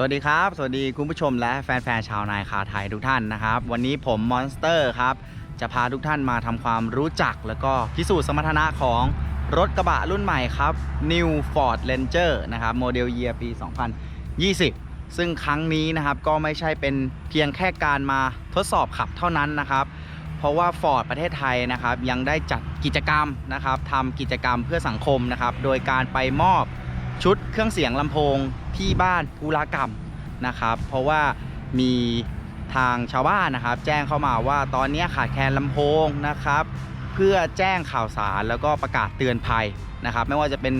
สวัสดีครับ สวัสดีคุณผู้ชมและแฟนๆชาวนายคาไทยทุกท่านนะครับ วันนี้ผมมอนสเตอร์ครับ จะพาทุกท่านมาทำความรู้จัก แล้วก็พิสูจน์สมรรถนะของรถกระบะรุ่นใหม่ครับ New Ford Ranger นะครับโมเดลเยียปี 2020 ซึ่งครั้งนี้นะครับก็ไม่ใช่เป็นเพียงแค่การมาทดสอบขับเท่านั้นนะครับ เพราะว่า Ford ประเทศไทยนะครับยังได้จัดกิจกรรมนะครับทำกิจกรรมเพื่อสังคมนะครับโดยการไปมอบ ชุดเครื่องเสียงลำโพงที่บ้านภูรากรรมนะครับ เพราะว่ามีทางชาวบ้านนะครับ แจ้งเข้ามาว่าตอนนี้ขาดแคลนลำโพงนะครับ เพื่อแจ้งข่าวสารแล้วก็ประกาศเตือนภัยนะครับ ไม่ว่าจะเป็น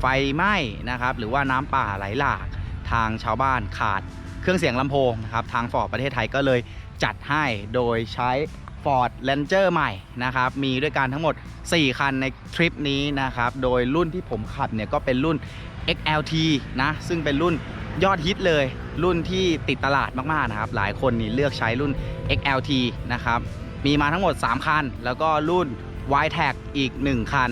ไฟไหม้นะครับ หรือว่าน้ำป่าไหลหลากทางชาวบ้านขาดเครื่องเสียงลำโพงนะครับ ทางฟอร์ดประเทศไทยก็เลยจัดให้โดยใช้ Ford Ranger ใหม่นะครับ มีด้วยกันทั้งหมด 4 คันในทริปนี้นะครับ โดยรุ่นที่ผมขับเนี่ยก็เป็นรุ่น XLT นะ ซึ่งเป็นรุ่นยอดฮิตเลย รุ่นที่ติดตลาดมาก ๆ นะครับ หลายคนนี่เลือกใช้รุ่น XLT นะครับ มีมาทั้งหมด 3 คัน แล้วก็รุ่น y t a g อีก 1 คัน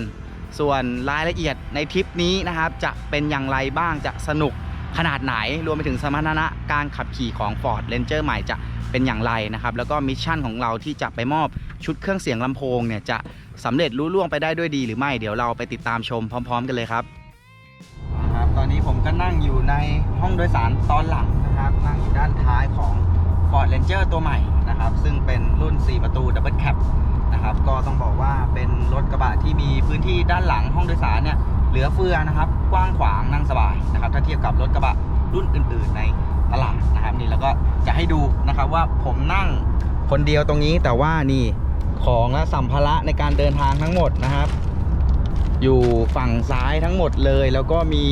ส่วนรายละเอียดในทริปนี้นะครับ จะเป็นอย่างไรบ้างจะสนุกขนาดไหนรวมไปถึงสมรรถนะการขับขี่ของ Ford Ranger ใหม่จะเป็นอย่างไรนะครับ แล้วก็มิชชั่นของเราที่จะไปมอบชุดเครื่องเสียงลำโพงเนี่ยจะสำเร็จรุ่ล่วงไปได้ด้วยดีหรือไม่เดี๋ยวเราไปติดตามชมพร้อม ๆ กันเลยครับ ตอนนี้ผมก็นั่งอยู่ในห้องโดยสารตอนหลังนะครับ นั่งอยู่ด้านท้ายของ Ford Ranger ตัวใหม่นะครับ ซึ่งเป็นรุ่น 4 ประตู Double Cab นะครับ ก็ต้องบอกว่าเป็นรถกระบะที่มีพื้นที่ด้านหลังห้องโดยสารเนี่ยเหลือเฟือนะครับ กว้างขวางนั่งสบายนะครับ ถ้าเทียบกับรถกระบะรุ่นอื่น ๆ ในตลาดนะครับ นี่แล้วก็จะให้ดูนะครับว่าผมนั่งคนเดียวตรงนี้แต่ว่านี่ของและสัมภาระในการเดินทางทั้งหมดนะครับ อยู่ฝั่งซ้ายทั้งหมดเลย แล้วก็มี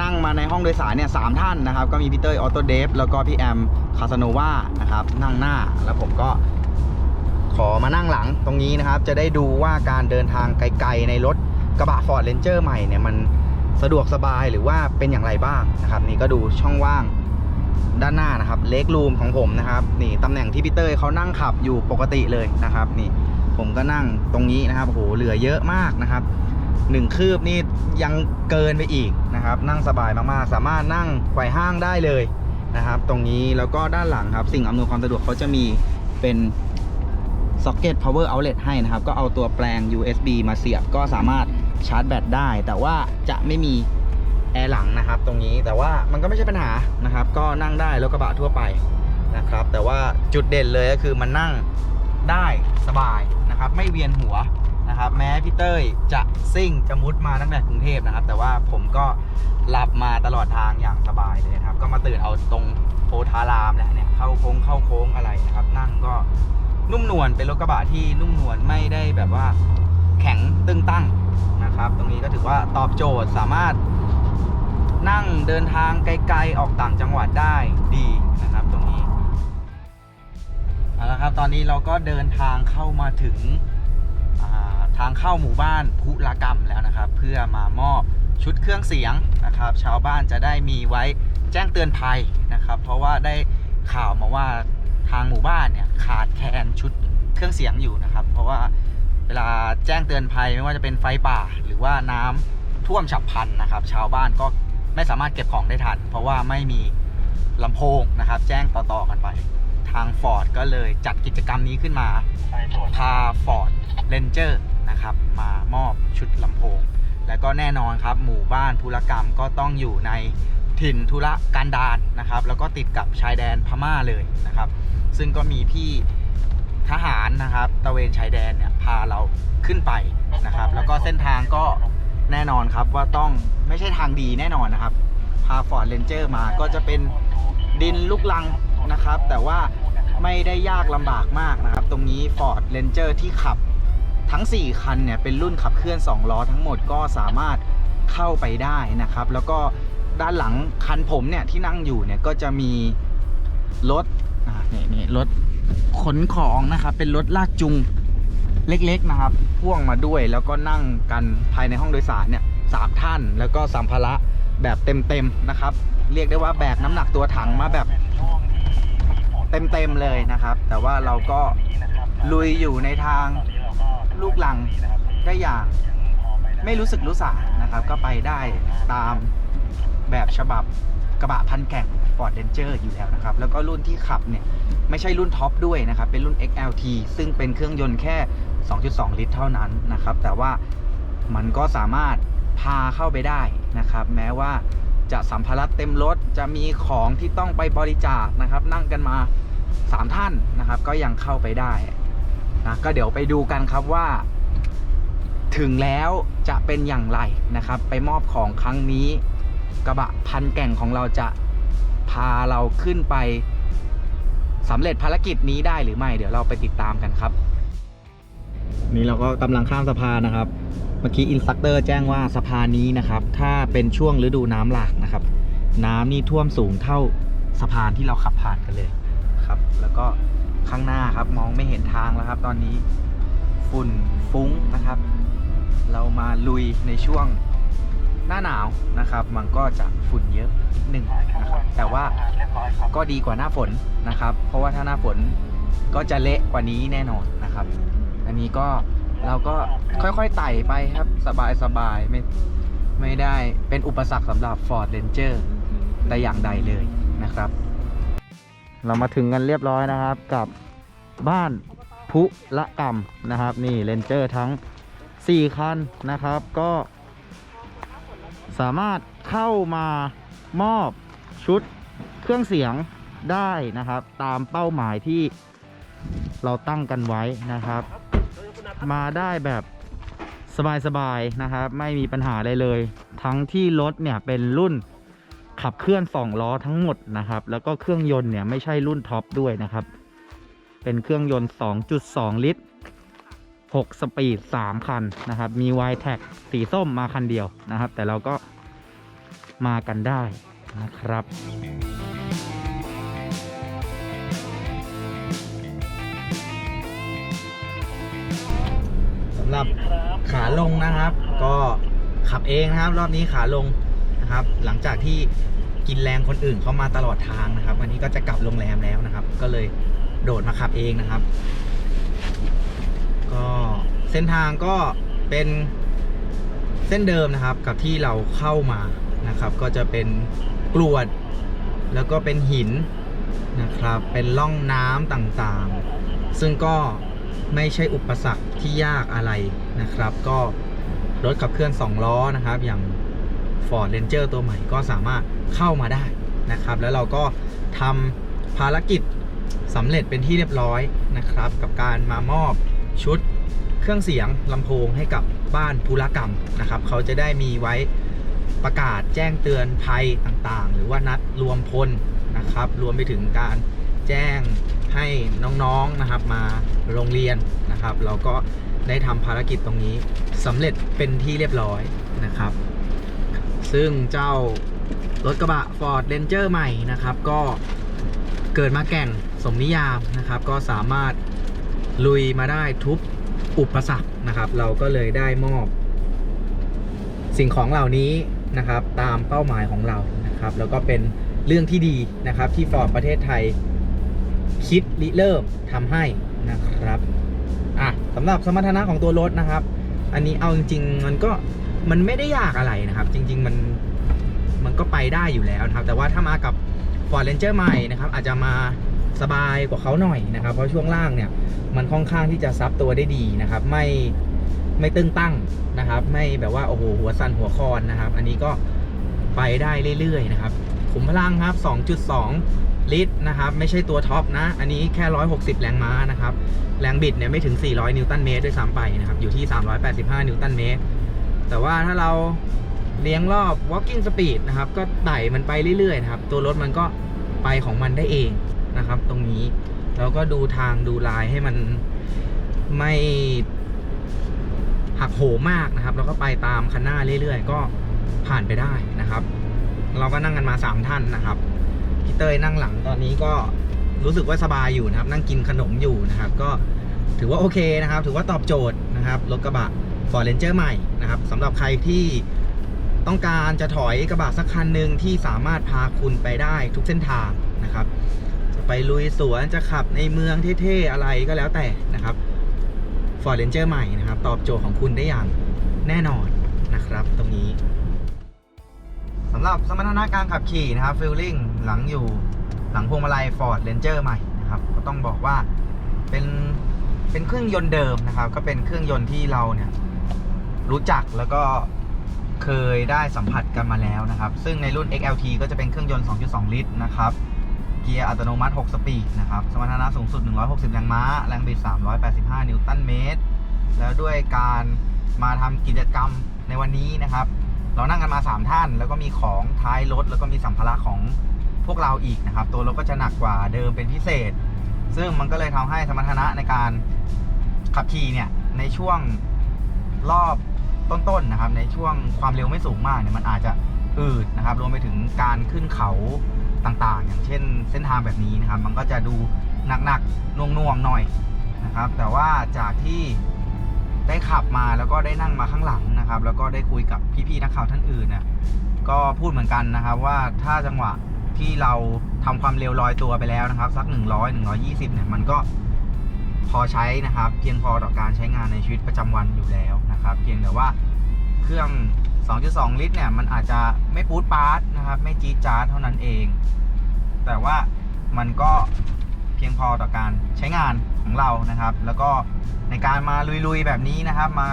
นั่งมาในห้องโดยสารเนี่ยสามท่านนะครับ ก็มีพี่เต้ยออโตเดฟแล้วก็พี่แอมคาสโนวานะครับนั่งหน้าแล้วผมก็ขอมานั่งหลังตรงนี้นะครับ จะได้ดูว่าการเดินทางไกลๆในรถกระบะ Ford Ranger ใหม่เนี่ยมันสะดวกสบายหรือว่าเป็นอย่างไรบ้างนะครับ นี่ก็ดูช่องว่างด้านหน้านะครับเล็กรูมของผมนะครับนี่ตำแหน่งที่พี่เต้ยเขานั่งขับอยู่ปกติเลยนะครับ นี่ผมก็นั่งตรงนี้นะครับโอ้โหเหลือเยอะมากนะครับ หนึ่งคืบนี่ยังเกินไปอีกนะครับ นั่งสบายมากๆ สามารถนั่งไขว่ห้างได้เลยนะครับ ตรงนี้แล้วก็ด้านหลังครับ สิ่งอำนวยความสะดวกเขาจะมีเป็นซ็อกเก็ต power outlet ให้นะครับ ก็เอาตัวแปลง USB มาเสียบก็สามารถชาร์จแบตได้ แต่ว่าจะไม่มีแอร์หลังนะครับ ตรงนี้แต่ว่ามันก็ไม่ใช่ปัญหานะครับ ก็นั่งได้รถกระบะทั่วไปนะครับ แต่ว่าจุดเด่นเลยก็คือมันนั่งได้สบายนะครับ ไม่เวียนหัว นะครับ แม้พี่เต้ยจะซิ่งจะมุดมาตั้งแต่กรุงเทพนะครับ แต่ว่าผมก็หลับมาตลอดทางอย่างสบายเลยนะครับ ก็มาตื่นเอาตรงโพธารามแล้วเนี่ยเข้าโค้งเข้าโค้งอะไรนะครับ นั่งก็นุ่มนวลเป็นรถกระบะที่นุ่มนวลไม่ได้แบบว่าแข็งตึงตั้งนะครับ ตรงนี้ก็ถือว่าตอบโจทย์สามารถนั่งเดินทางไกลๆออกต่างจังหวัดได้ดีนะครับตรงนี้เอาละครับตอนนี้เราก็เดินทางเข้ามาถึงาทางเข้าหมู่บ้านพุรกรรมแล้วนะครับ เพื่อมามอบชุดเครื่องเสียงนะครับ ชาวบ้านจะได้มีไว้แจ้งเตือนภัยนะครับ เพราะว่าได้ข่าวมาว่าทางหมู่บ้านเนี่ยขาดแคลนชุดเครื่องเสียงอยู่นะครับ เพราะว่าเวลาแจ้งเตือนภัยไม่ว่าจะเป็นไฟป่า หรือว่าน้ำท่วมฉับพลันนะครับ ชาวบ้านก็ไม่สามารถเก็บของได้ทัน เพราะว่าไม่มีลำโพงนะครับ แจ้งต่อๆกันไป ทาง Ford ก็เลยจัดกิจกรรมนี้ขึ้นมาพา Ford Ranger นะครับ มามอบชุดลำโพง แล้วก็แน่นอนครับ หมู่บ้านธุรกรรมก็ต้องอยู่ในถิ่นธุรกันดารนะครับ แล้วก็ติดกับชายแดนพม่าเลยนะครับ ซึ่งก็มีพี่ทหารนะครับตะเวนชายแดนเนี่ยพาเราขึ้นไปนะครับ แล้วก็เส้นทางก็แน่นอนครับว่าต้องไม่ใช่ทางดีแน่นอนนะครับ พา Ford Ranger มาก็จะเป็นดินลูกลังนะครับ แต่ว่าไม่ได้ยากลำบากมากนะครับ ตรงนี้ Ford Ranger ที่ขับ ทั้ง 4 คันเนี่ยเป็นรุ่นขับเคลื่อน 2 ล้อทั้งหมดก็สามารถเข้าไปได้นะครับ แล้วก็ด้านหลังคันผมเนี่ยที่นั่งอยู่เนี่ยก็จะมีรถนี่นี่รถขนของนะครับเป็นรถลากจูงเล็กๆนะครับ พ่วงมาด้วยแล้วก็นั่งกันภายในห้องโดยสารเนี่ยสามท่าน แล้วก็สัมภาระแบบเต็มๆนะครับ เรียกได้ว่าแบกน้ำหนักตัวถังมาแบบเต็มๆเลยนะครับ แต่ว่าเราก็ลุยอยู่ในทาง ลูกลังได้อย่างไม่รู้สึกรู้สานะครับ ก็ไปได้ตามแบบฉบับกระบะพันแก่ง Ford Ranger อยู่แล้วนะครับ แล้วก็รุ่นที่ขับเนี่ยไม่ใช่รุ่นท็อปด้วยนะครับ เป็นรุ่น XLT ซึ่งเป็นเครื่องยนต์แค่ 2.2 ลิตรเท่านั้นนะครับ แต่ว่ามันก็สามารถพาเข้าไปได้นะครับ แม้ว่าจะสัมภาระเต็มรถจะมีของที่ต้องไปบริจาคนะครับ นั่งกันมา 3 ท่านนะครับ ก็ยังเข้าไปได้ นะก็เดี๋ยวไปดูกันครับว่า ถึงแล้วจะเป็นอย่างไรนะครับ ไปมอบของครั้งนี้ กระบะพันแก่งของเราจะพาเราขึ้นไปสำเร็จภารกิจนี้ได้หรือไม่ เดี๋ยวเราไปติดตามกันครับ นี่เราก็กำลังข้ามสะพานนะครับ เมื่อกี้อินสตัคเตอร์แจ้งว่าสะพานนี้นะครับ ถ้าเป็นช่วงฤดูน้ำหลากนะครับ น้ำนี่ท่วมสูงเท่าสะพานที่เราขับผ่านกันเลยครับ แล้วก็ ข้างหน้าครับมองไม่เห็นทางแล้วครับ ตอนนี้ฝุ่นฟุ้งนะครับ เรามาลุยในช่วงหน้าหนาวนะครับ มันก็จะฝุ่นเยอะนิดนึงนะครับ แต่ว่าก็ดีกว่าหน้าฝนนะครับ เพราะว่าถ้าหน้าฝนก็จะเละกว่านี้แน่นอนนะครับ อันนี้ก็เราก็ค่อยๆไต่ไปครับสบายๆไม่ไม่ได้เป็นอุปสรรคสำหรับ Ford Ranger แต่อย่างใดเลยนะครับ เรามาถึงกันเรียบร้อยนะครับกับบ้านพุละกรรมนะครับ นี่เรนเจอร์ทั้ง 4 คันนะครับ ก็สามารถเข้ามามอบชุดเครื่องเสียงได้นะครับ ตามเป้าหมายที่เราตั้งกันไว้นะครับ มาได้แบบสบายๆนะครับ ไม่มีปัญหาอะไรเลย ทั้งที่รถเนี่ยเป็นรุ่น ขับเคลื่อน 2 ล้อทั้งหมดนะครับ แล้วก็เครื่องยนต์เนี่ยไม่ใช่รุ่นท็อปด้วยนะครับ เป็นเครื่องยนต์ 2.2 ลิตร 6 สปีด 3 คันนะครับ มี y t a g สีส้มมาคันเดียวนะครับ แต่เราก็มากันได้นะครับสำหรับขาลงนะครับ ก็ขับเองนะครับ รอบนี้ขาลง นะครับ หลังจากที่กินแรงคนอื่นเข้ามาตลอดทางนะครับ วันนี้ก็จะกลับโรงแรมแล้วนะครับ ก็เลยโดดมาขับเองนะครับ ก็เส้นทางก็เป็นเส้นเดิมนะครับกับที่เราเข้ามานะครับ ก็จะเป็นกรวด แล้วก็เป็นหินนะครับ เป็นล่องน้ำต่างๆ ซึ่งก็ไม่ใช่อุปสรรคที่ยากอะไรนะครับ ก็รถขับเคลื่อน2ล้อนะครับ อย่าง Ford Ranger ตัวใหม่ก็สามารถเข้ามาได้นะครับ แล้วเราก็ทำภารกิจสำเร็จเป็นที่เรียบร้อยนะครับ กับการมามอบชุดเครื่องเสียงลำโพงให้กับบ้านธุรกรรมนะครับ เขาจะได้มีไว้ประกาศแจ้งเตือนภัยต่างๆ หรือว่านัดรวมพลนะครับ รวมไปถึงการแจ้งให้น้องๆนะครับมาโรงเรียนนะครับ เราก็ได้ทำภารกิจตรงนี้สำเร็จเป็นที่เรียบร้อยนะครับ ซึ่งเจ้ารถกระบะ Ford Ranger ใหม่นะครับ ก็เกิดมาแก่งสมนิยามนะครับ ก็สามารถลุยมาได้ทุกอุปสรรคนะครับ เราก็เลยได้มอบ สิ่งของเหล่านี้นะครับ ตามเป้าหมายของเรานะครับ แล้วก็เป็นเรื่องที่ดีนะครับ ที่ Ford ประเทศไทยคิดริเริ่มทำให้นะครับอะสำหรับสมรรถนะของตัวรถนะครับ อันนี้เอาจริงๆมันก็ มันไม่ได้ยากอะไรนะครับ จริง ๆ มันมันก็ไปได้อยู่แล้วนะครับ แต่ว่าถ้ามากับ Ford Ranger ใหม่นะครับ อาจจะมาสบายกว่าเขาหน่อยนะครับ เพราะช่วงล่างเนี่ย มันค่อนข้างที่จะซับตัวได้ดีนะครับ ไม่ไม่ตึงตั้งนะครับ ไม่แบบว่าโอ้โหหัวสั่นหัวคอนนะครับ อันนี้ก็ไปได้เรื่อยๆนะครับขุมพลังครับ 2.2 ลิตรนะครับ ไม่ใช่ตัวท็อปนะ อันนี้แค่ 160 แรงม้านะครับ แรงบิดเนี่ยไม่ถึง 400 นิวตันเมตรด้วยซ้ำไปนะครับ อยู่ที่ 385 นิวตันเมตร แต่ว่าถ้าเราเลี้ยงรอบ walking speed นะครับ ก็ไต่มันไปเรื่อยๆนะครับ ตัวรถมันก็ไปของมันได้เองนะครับ ตรงนี้แล้วก็ดูทางดูลายให้มันไม่หักโหมมากนะครับ แล้วก็ไปตามคันหน้าเรื่อยๆ ก็ผ่านไปได้นะครับ เราก็นั่งกันมา 3 ท่านนะครับพี่เต้ยนั่งหลังตอนนี้ก็รู้สึกว่าสบายอยู่นะครับ นั่งกินขนมอยู่นะครับ ก็ถือว่าโอเคนะครับ ถือว่าตอบโจทย์นะครับรถกระบะ Ford Ranger ใหม่นะครับสำหรับใครที่ต้องการจะถอยกระบะสักคันหนึ่งที่สามารถพาคุณไปได้ทุกเส้นทางนะครับ จะไปลุยสวนจะขับในเมืองเท่ๆอะไรก็แล้วแต่นะครับ Ford Ranger ใหม่นะครับ ตอบโจทย์ของคุณได้อย่างแน่นอนนะครับตรงนี้สำหรับสมรรถนะการขับขี่นะครับฟิลลิ่งหลังอยู่หลังพวงมาลัย Ford Ranger ใหม่นะครับ ก็ต้องบอกว่าเป็นเป็นเครื่องยนต์เดิมนะครับ ก็เป็นเครื่องยนต์ที่เราเนี่ย รู้จักแล้วก็เคยได้สัมผัสกันมาแล้วนะครับ ซึ่งในรุ่น XLT ก็จะเป็นเครื่องยนต์ 2.2 ลิตรนะครับ เกียร์อัตโนมัติ 6 สปีดนะครับ สมรรถนะสูงสุด 160 แรงม้า แรงบิด 385 นิวตันเมตร แล้วด้วยการมาทำกิจกรรมในวันนี้นะครับ เรานั่งกันมา 3 ท่าน แล้วก็มีของท้ายรถ แล้วก็มีสัมภาระของพวกเราอีกนะครับ ตัวรถก็จะหนักกว่าเดิมเป็นพิเศษ ซึ่งมันก็เลยทำให้สมรรถนะในการขับขี่เนี่ย ในช่วงรอบ ต้นๆนะครับในช่วงความเร็วไม่สูงมากเนี่ยมันอาจจะอืดนะครับรวมไปถึงการขึ้นเขาต่างๆ อย่างเช่นเส้นทางแบบนี้นะครับ มันก็จะดูหนักๆน่วงๆหน่อยนะครับ แต่ว่าจากที่ได้ขับมาแล้วก็ได้นั่งมาข้างหลังนะครับ แล้วก็ได้คุยกับพี่ๆนักข่าวท่านอื่นเนี่ยก็พูดเหมือนกันนะครับว่าถ้าจังหวะที่เราทำความเร็วลอยตัวไปแล้วนะครับ สัก 100 120เนี่ยมันก็พอใช้นะครับ เพียงพอต่อการใช้งานในชีวิตประจำวันอยู่แล้ว นะครับ เพียงแต่ว่าเครื่อง 2.2 ลิตรเนี่ย มันอาจจะไม่ปูดปาร์ตนะครับ ไม่จี๊ดจ๊าดเท่านั้นเอง แต่ว่ามันก็เพียงพอต่อการใช้งานของเรานะครับ แล้วก็ในการมาลุยๆแบบนี้นะครับ มา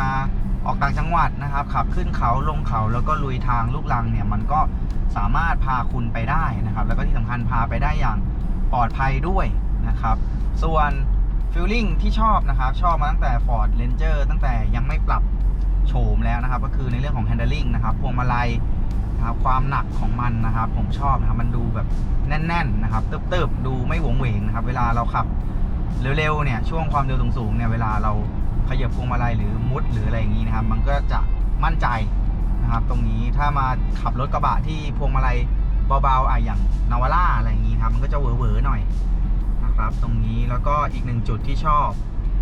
ออกต่างจังหวัดนะครับ ขับขึ้นเขาลงเขาแล้วก็ลุยทางลูกลังเนี่ย มันก็สามารถพาคุณไปได้นะครับ แล้วก็ที่สำคัญพาไปได้อย่างปลอดภัยด้วยนะครับ ส่วนฟิลลิ่งที่ชอบนะครับ ชอบมาตั้งแต่ Ford Ranger นะครับก็คือในเรื่องของ handling นะครับพวงมาลัยนะครับความหนักของมันนะครับ ผมชอบนะครับมันดูแบบแน่นๆนะครับเติบๆดูไม่หวงเหวงนะครับ เวลาเราขับเร็วๆเนี่ยช่วงความเร็วสูงๆเนี่ยเวลาเราขยับพวงมาลัยหรือมุดหรืออะไรอย่างนี้นะครับ มันก็จะมั่นใจนะครับ ตรงนี้ถ้ามาขับรถกระบะที่พวงมาลัยเบาๆอะอย่างนาวาร่าอะไรอย่างนี้ครับมันก็จะเวอๆหน่อยนะครับ ตรงนี้แล้วก็อีกหนึ่งจุดที่ชอบ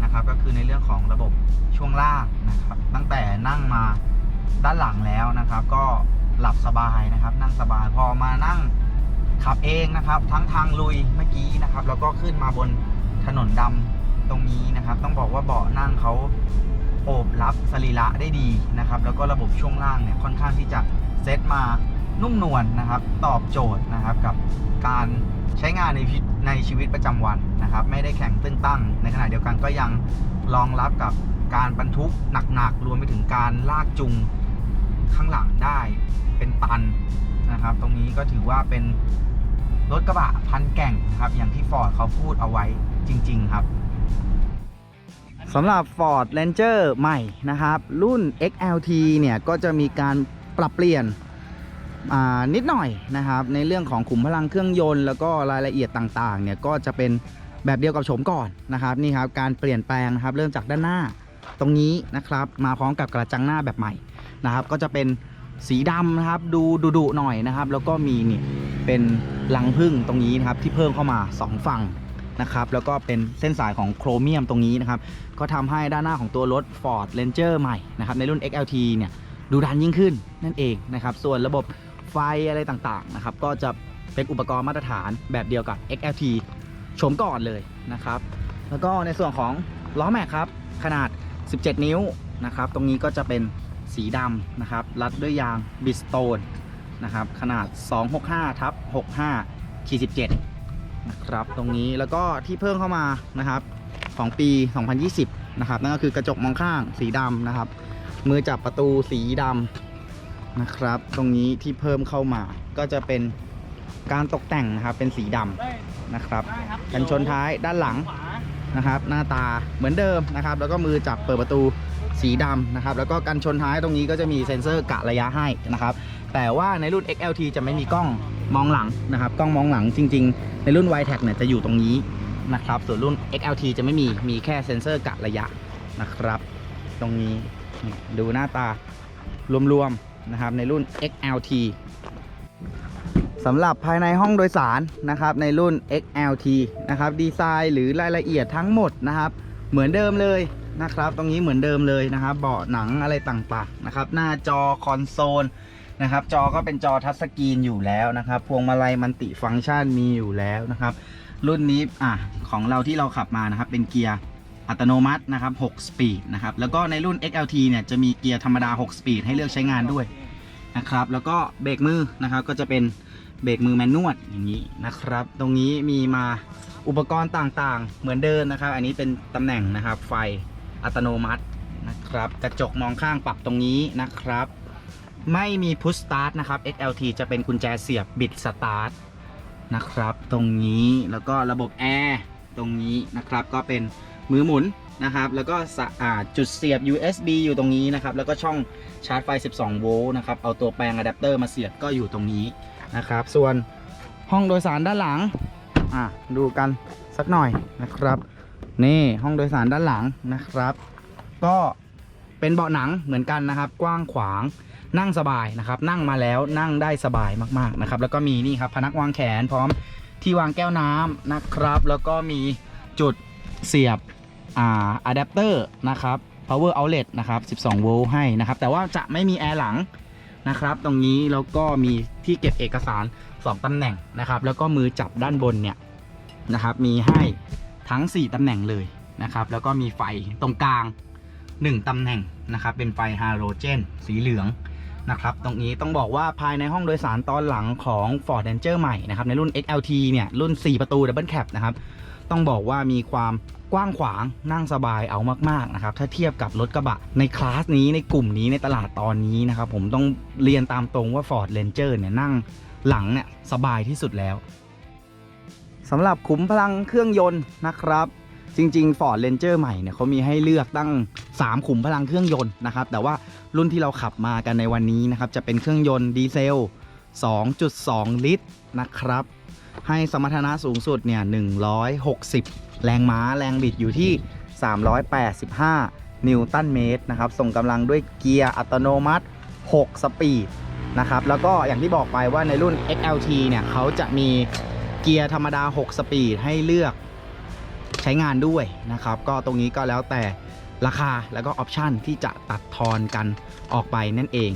นะครับ ก็คือในเรื่องของระบบช่วงล่างนะครับ ตั้งแต่นั่งมาด้านหลังแล้วนะครับ ก็หลับสบายนะครับ นั่งสบายพอมานั่งขับเองนะครับ ทั้งทางลุยเมื่อกี้นะครับ แล้วก็ขึ้นมาบนถนนดำตรงนี้นะครับ ต้องบอกว่าเบาะนั่งเขาโอบรับสรีระได้ดีนะครับ แล้วก็ระบบช่วงล่างเนี่ยค่อนข้างที่จะเซตมานุ่มนวลนะครับ ตอบโจทย์นะครับกับการใช้งานในชีวิต ในชีวิตประจำวันนะครับ ไม่ได้แข็งตึงตั้ง ในขณะเดียวกันก็ยังรองรับกับการบรรทุกหนักๆรวมไปถึงการลากจูงข้างหลังได้เป็นตันนะครับ ตรงนี้ก็ถือว่าเป็นรถกระบะพันแก่งนะครับ อย่างที่ฟอร์ดเขาพูดเอาไว้จริง ๆ ครับสำหรับ Ford Ranger ใหม่นะครับ รุ่น XLT เนี่ย ก็จะมีการปรับเปลี่ยน นิดหน่อยนะครับ ในเรื่องของขุมพลังเครื่องยนต์แล้วก็รายละเอียดต่างๆเนี่ยก็จะเป็นแบบเดียวกับโฉมก่อนนะครับนี่ครับการเปลี่ยนแปลงนะครับเริ่มจากด้านหน้าตรงนี้นะครับมาพร้อมกับกระจังหน้าแบบใหม่นะครับ ก็จะเป็นสีดำนะครับดูดุดุหน่อยนะครับ แล้วก็มีนี่เป็นรังพึ่งตรงนี้นะครับที่เพิ่มเข้ามา 2 ฝั่งนะครับแล้วก็เป็นเส้นสายของโครเมียมตรงนี้นะครับก็ทำให้ด้านหน้าของตัวรถ Ford Ranger ใหม่นะครับในรุ่น XLT เนี่ยดูดันยิ่งขึ้นนั่นเองนะครับส่วนระบบ ฟอะไรต่างๆนะครับก็จะเป็นอุปกรณ์มาตรฐานแบบเดียวกับ XLT โฉมก่อนเลยนะครับ แล้วก็ในส่วนของล้อแม็กครับขนาด 17 นิ้วนะครับตรงนี้ก็จะเป็นสีดำนะครับรัดด้วยยางบิสโตนนะครับขนาด 265ทับ65ขีด17นะครับตรงนี้แล้วก็ที่เพิ่มเข้ามานะครับของปี 2020 นะครับนั่นก็คือกระจกมองข้างสีดำนะครับมือจับประตูสีดำ นะครับ ตรงนี้ที่เพิ่มเข้ามาก็จะเป็นการตกแต่งนะครับเป็นสีดำนะครับกันชนท้ายด้านหลังนะครับหน้าตาเหมือนเดิมนะครับ แล้วก็มือจับเปิดประตูสีดำนะครับ แล้วก็กันชนท้ายตรงนี้ก็จะมีเซ็นเซอร์กะระยะให้นะครับ แต่ว่าในรุ่น XLT จะไม่มีกล้องมองหลังนะครับ กล้องมองหลังจริง ๆ ในรุ่น y t e c เนี่ยจะอยู่ตรงนี้นะครับ ส่วนรุ่น XLT จะไม่มี มีแค่เซ็นเซอร์กะระยะนะครับ ตรงนี้นี่ดูหน้าตารวมๆ นะครับในรุ่น XLT สำหรับภายในห้องโดยสารนะครับในรุ่น XLT นะครับดีไซน์หรือรายละเอียดทั้งหมดนะครับ เหมือนเดิมเลยนะครับ ตรงนี้เหมือนเดิมเลยนะครับ เบาะหนังอะไรต่างๆนะครับ หน้าจอคอนโซลนะครับ จอก็เป็นจอทัชสกรีนอยู่แล้วนะครับ พวงมาลัยมันติฟังก์ชันมีอยู่แล้วนะครับ รุ่นนี้อะของเราที่เราขับมานะครับ เป็นเกียร์ อัตโนมัตินะครับ 6 สปีดนะครับ แล้วก็ในรุ่น XLT เนี่ยจะมีเกียร์ธรรมดา 6 สปีดให้เลือกใช้งานด้วยนะครับ แล้วก็เบรกมือนะครับก็จะเป็นเบรกมือแมนนวลอย่างนี้นะครับ ตรงนี้มีมาอุปกรณ์ต่างๆ เหมือนเดิมนะครับ อันนี้เป็นตำแหน่งนะครับ ไฟอัตโนมัตินะครับ กระจกมองข้างปรับตรงนี้นะครับ ไม่มีพุชสตาร์ทนะครับ XLT จะเป็นกุญแจเสียบบิดสตาร์ทนะครับ ตรงนี้แล้วก็ระบบแอร์ตรงนี้นะครับก็เป็น มือหมุนนะครับแล้วก็สะอาดจุดเสียบ USB อยู่ตรงนี้นะครับแล้วก็ช่องชาร์จไฟ 12 โวลต์นะครับเอาตัวแปลงอะแดปเตอร์มาเสียบก็อยู่ตรงนี้นะครับส่วนห้องโดยสารด้านหลังอะดูกันสักหน่อยนะครับ นี่ห้องโดยสารด้านหลังนะครับ ก็เป็นเบาะหนังเหมือนกันนะครับ กว้างขวางนั่งสบายนะครับ นั่งมาแล้วนั่งได้สบายมากๆนะครับ แล้วก็มีนี่ครับพนักวางแขนพร้อมที่วางแก้วน้ำนะครับ แล้วก็มีจุดเสียบ อ่าอะแดปเตอร์นะครับ power outlet นะครับ 12 โวลต์ให้นะครับ แต่ว่าจะไม่มีแอร์หลังนะครับ ตรงนี้แล้วก็มีที่เก็บเอกสาร 2 ตำแหน่งนะครับ แล้วก็มือจับด้านบนเนี่ยนะครับ มีให้ทั้ง 4 ตำแหน่งเลยนะครับ แล้วก็มีไฟตรงกลาง 1 ตำแหน่งนะครับ เป็นไฟฮาโลเจน สีเหลืองนะครับ ตรงนี้ต้องบอกว่าภายในห้องโดยสารตอนหลังของ Ford Ranger ใหม่นะครับ ในรุ่น XLT เนี่ย รุ่น 4 ประตู Double Cab นะครับ ต้องบอกว่ามีความ กว้างขวางนั่งสบายเอามากๆนะครับถ้าเทียบกับรถกระบะในคลาสนี้ในกลุ่มนี้ในตลาดตอนนี้นะครับผมต้องเรียนตามตรงว่า Ford Ranger เนี่ยนั่งหลังเนี่ยสบายที่สุดแล้วสำหรับขุมพลังเครื่องยนต์นะครับจริงๆ Ford Ranger ใหม่เนี่ยเขามีให้เลือกตั้ง 3 ขุมพลังเครื่องยนต์นะครับแต่ว่ารุ่นที่เราขับมากันในวันนี้นะครับจะเป็นเครื่องยนต์ดีเซล 2.2 ลิตรนะครับ ให้สมรรถนะสูงสุดเนี่ย160 แรงม้าแรงบิดอยู่ที่ 385 นิวตันเมตรนะครับ ส่งกำลังด้วยเกียร์อัตโนมัติ 6 สปีดนะครับ แล้วก็อย่างที่บอกไปว่าในรุ่น XLT เนี่ยเขาจะมีเกียร์ธรรมดา 6 สปีดให้เลือกใช้งานด้วยนะครับ ก็ตรงนี้ก็แล้วแต่ราคาแล้วก็ออปชันที่จะตัดทอนกันออกไปนั่นเอง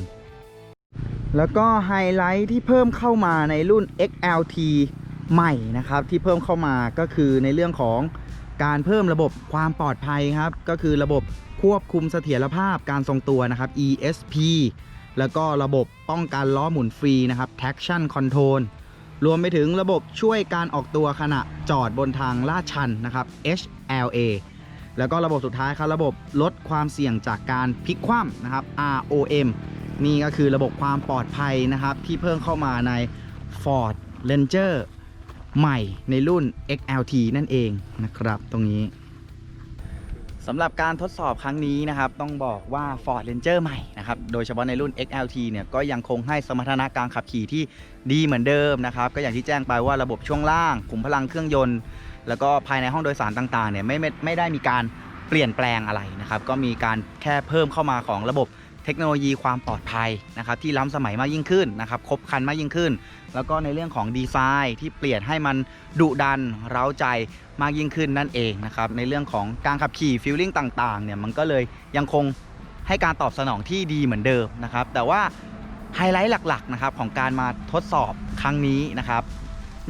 แล้วก็ไฮไลท์ที่เพิ่มเข้ามาในรุ่น XLT ใหม่นะครับที่เพิ่มเข้ามาก็คือในเรื่องของการเพิ่มระบบความปลอดภัยครับ ก็คือระบบควบคุมเสถียรภาพการทรงตัวนะครับ ESP แล้วก็ระบบป้องกันล้อหมุนฟรีนะครับ traction control รวมไปถึงระบบช่วยการออกตัวขณะจอดบนทางลาดชันนะครับ HLA แล้วก็ระบบสุดท้ายครับระบบลดความเสี่ยงจากการพลิกคว่ำนะครับ ROM นี่ก็คือระบบความปลอดภัยนะครับที่เพิ่มเข้ามาใน Ford Ranger ใหม่ในรุ่น XLT นั่นเองนะครับ ตรงนี้สำหรับการทดสอบครั้งนี้นะครับ ต้องบอกว่า Ford Ranger ใหม่นะครับ โดยเฉพาะในรุ่น XLT เนี่ยก็ยังคงให้สมรรถนะการขับขี่ที่ดีเหมือนเดิมนะครับ ก็อย่างที่แจ้งไปว่าระบบช่วงล่างขุมพลังเครื่องยนต์ แล้วก็ภายในห้องโดยสารต่างๆเนี่ยไม่ไม่ไม่ได้มีการเปลี่ยนแปลงอะไรนะครับ ก็มีการแค่เพิ่มเข้ามาของระบบ เทคโนโลยีความปลอดภัยนะครับที่ล้ำสมัยมากยิ่งขึ้นนะครับครบคันมากยิ่งขึ้น แล้วก็ในเรื่องของดีไซน์ที่เปลี่ยนให้มันดุดันเร้าใจมากยิ่งขึ้นนั่นเองนะครับในเรื่องของการขับขี่ฟิลลิ่งต่างๆเนี่ยมันก็เลยยังคงให้การตอบสนองที่ดีเหมือนเดิมนะครับแต่ว่าไฮไลท์หลักๆนะครับของการมาทดสอบครั้งนี้นะครับ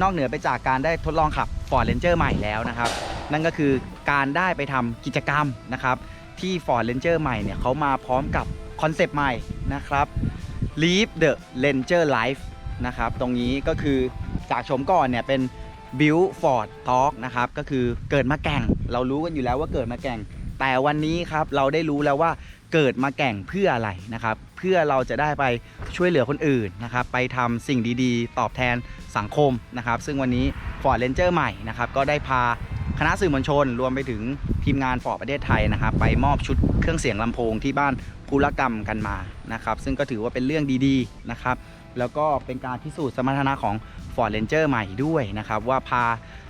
นอกเหนือไปจากการได้ทดลองขับ Ford Ranger ใหม่แล้วนะครับ นั่นก็คือการได้ไปทำกิจกรรมนะครับที่ Ford Ranger ใหม่เนี่ยเขามาพร้อมกับ คอนเซปต์ใหม่นะครับ Live the Ranger Life นะครับ ตรงนี้ก็คือจากชมก่อนเนี่ยเป็น Build Ford Talk นะครับ ก็คือเกิดมาแก่ง เรารู้กันอยู่แล้วว่าเกิดมาแก่ง แต่วันนี้ครับเราได้รู้แล้วว่าเกิดมาแก่งเพื่ออะไรนะครับ เพื่อเราจะได้ไปช่วยเหลือคนอื่นนะครับ ไปทำสิ่งดีๆ ตอบแทนสังคมนะครับ ซึ่งวันนี้ Ford Ranger ใหม่นะครับ ก็ได้พา คณะสื่อมวลชน รวมไปถึงทีมงานฟอร์ดประเทศไทยนะครับไปมอบชุดเครื่องเสียงลำโพงที่บ้านภูรกรรมกันมานะครับ ซึ่งก็ถือว่าเป็นเรื่องดีๆนะครับ แล้วก็เป็นการพิสูจน์สมรรถนะของ Ford Ranger ใหม่ด้วยนะครับ ว่าพา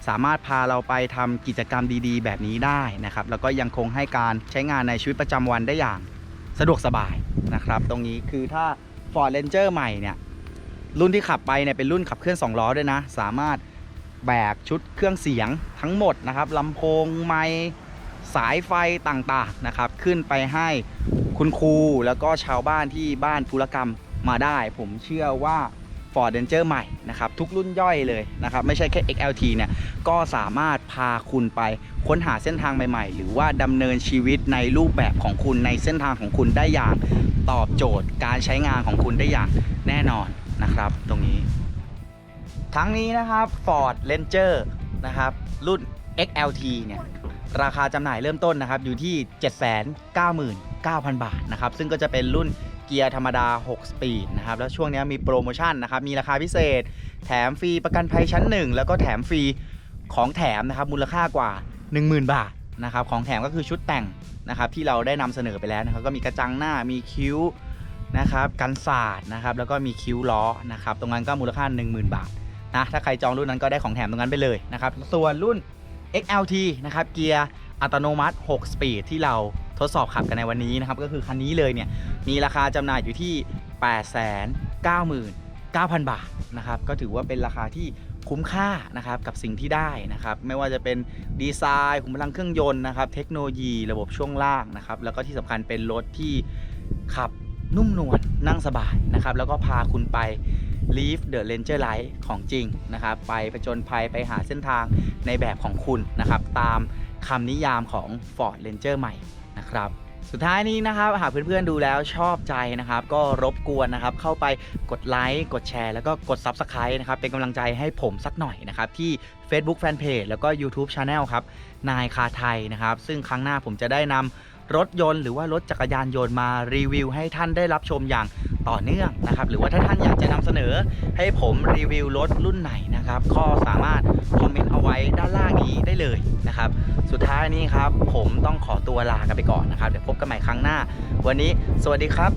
สามารถพาเราไปทำกิจกรรมดีๆ แบบนี้ได้นะครับ แล้วก็ยังคงให้การใช้งานในชีวิตประจำวันได้อย่างสะดวกสบายนะครับ ตรงนี้คือถ้า Ford Ranger ใหม่เนี่ยรุ่นที่ขับไปเนี่ยเป็นรุ่นขับเคลื่อน2ล้อด้วยนะ สามารถ แบกชุดเครื่องเสียงทั้งหมดนะครับลำโพงไมค์สายไฟต่างๆนะครับ ขึ้นไปให้คุณครูแล้วก็ชาวบ้านที่บ้านธุรกรรมมาได้ ผมเชื่อว่า Ford Ranger ใหม่นะครับ ทุกรุ่นย่อยเลยนะครับ ไม่ใช่แค่ XLT เนี่ย ก็สามารถพาคุณไปค้นหาเส้นทางใหม่ๆ หรือว่าดำเนินชีวิตในรูปแบบของคุณในเส้นทางของคุณได้อย่างตอบโจทย์การใช้งานของคุณได้อย่างแน่นอนนะครับ ตรงนี้ ทั้งนี้นะครับ Ford Ranger นะครับรุ่น XLT เนี่ยราคาจำหน่ายเริ่มต้นนะครับอยู่ที่ 799,000 บาทนะครับซึ่งก็จะเป็นรุ่นเกียร์ธรรมดา 6 สปีดนะครับแล้วช่วงนี้มีโปรโมชั่นนะครับมีราคาพิเศษ แถมฟรีประกันภัยชั้น 1 แล้วก็แถมฟรีของแถมนะครับมูลค่ากว่า 10,000 บาทนะครับของแถมก็คือชุดแต่งนะครับที่เราได้นำเสนอไปแล้วนะครับก็มีกระจังหน้ามีคิ้วนะครับกันสาดนะครับแล้วก็มีคิ้วล้อนะครับตรงนั้นก็มูลค่า 10,000 บาท นะถ้าใครจองรุ่นนั้นก็ได้ของแถมตรงนั้นไปเลยนะครับส่วนรุ่น XLT นะครับเกียร์อัตโนมัติ 6 สปีดที่เราทดสอบขับกันในวันนี้นะครับก็คือคันนี้เลยเนี่ยมีราคาจำหน่ายอยู่ที่ 899,000 บาทนะครับก็ถือว่าเป็นราคาที่คุ้มค่านะครับกับสิ่งที่ได้นะครับไม่ว่าจะเป็นดีไซน์ขุมพลังเครื่องยนต์นะครับเทคโนโลยีระบบช่วงล่างนะครับแล้วก็ที่สำคัญเป็นรถที่ขับนุ่มนวลนั่งสบายนะครับแล้วก็พาคุณไป Leave the Ranger Life ของจริงนะครับ ไปผจญภัยไปหาเส้นทางในแบบของคุณนะครับ ตามคำนิยามของ Ford Ranger ใหม่นะครับสุดท้ายนี้นะครับหากเพื่อนๆดูแล้วชอบใจนะครับ ก็รบกวนนะครับเข้าไปกดไลค์กดแชร์ แล้วก็กด Subscribe นะครับ เป็นกำลังใจให้ผมสักหน่อยนะครับ ที่ Facebook Fanpage แล้วก็ YouTube Channel ครับ นายคาไทยนะครับ ซึ่งครั้งหน้าผมจะได้นำ รถยนต์หรือว่ารถจักรยานยนต์มารีวิว ให้ท่านได้รับชมอย่างต่อเนื่องนะครับ หรือว่าถ้าท่านอยากจะนำเสนอให้ผมรีวิวรถรุ่นไหนนะครับ ก็สามารถคอมเมนต์เอาไว้ด้านล่างนี้ได้เลยนะครับ สุดท้ายนี้ครับ ผมต้องขอตัวลากันไปก่อนนะครับ เดี๋ยวพบกันใหม่ครั้งหน้า วันนี้ สวัสดีครับ